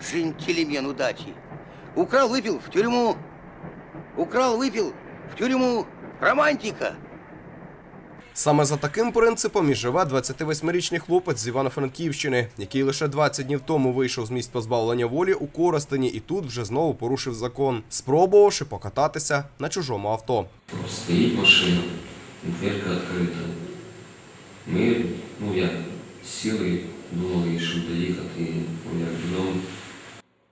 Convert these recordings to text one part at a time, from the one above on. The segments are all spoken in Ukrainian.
джентльмен удачи. Украл, выпил в тюрьму. Украл, выпил в тюрьму. Романтика. Саме за таким принципом і живе 28-річний хлопець з Івано-Франківщини, який лише 20 днів тому вийшов з місць позбавлення волі у Коростені і тут вже знову порушив закон, спробувавши покататися на чужому авто. Стоїть машина, дверка відкрита. Ми, ну як, сіли, думали, що доїхати, ну як додому.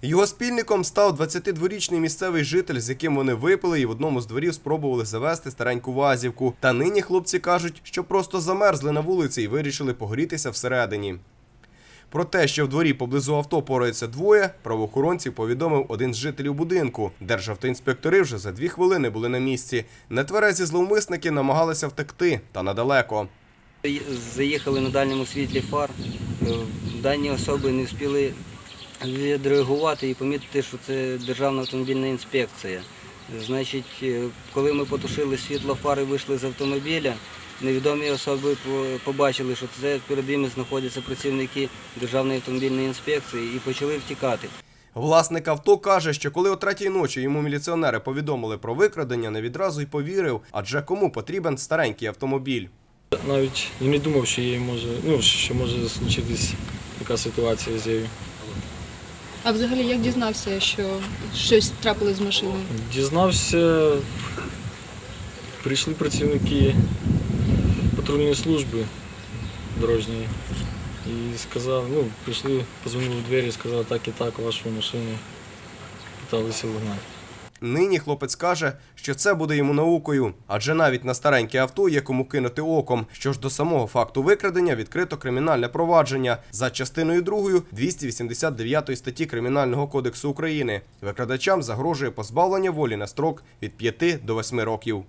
Його спільником став 22-річний місцевий житель, з яким вони випили і в одному з дворів спробували завести стареньку вазівку. Та нині хлопці кажуть, що просто замерзли на вулиці і вирішили погрітися всередині. Про те, що в дворі поблизу авто пораються двоє, правоохоронців повідомив один з жителів будинку. Державтоінспектори вже за дві хвилини були на місці. Нетверезі зловмисники намагалися втекти, та недалеко. Заїхали на дальньому світлі фар. Е, Дані особи не встигли відреагувати і помітити, що це Державна автомобільна інспекція. Значить, е, коли ми потушили світло фар і вийшли з автомобіля, невідомі особи побачили, що це перед ними знаходяться працівники Державної автомобільної інспекції і почали втікати. Власник авто каже, що коли о третій ночі йому міліціонери повідомили про викрадення, не відразу й повірив, адже кому потрібен старенький автомобіль. Навіть і не думав, що їй може, ну, що може случитись така ситуація з нею. А взагалі як дізнався, що щось трапилось з машиною? Дізнався, прийшли працівники патрульної служби дорожньої і сказав, ну, прийшли, позвонили в двері, сказали, так і так, вашу машину питалися вигнати. Нині хлопець каже, що це буде йому наукою, адже навіть на стареньке авто є кому кинути оком. Що ж до самого факту викрадення відкрито кримінальне провадження за частиною 2 289 статті Кримінального кодексу України. Викрадачам загрожує позбавлення волі на строк від 5 до 8 років.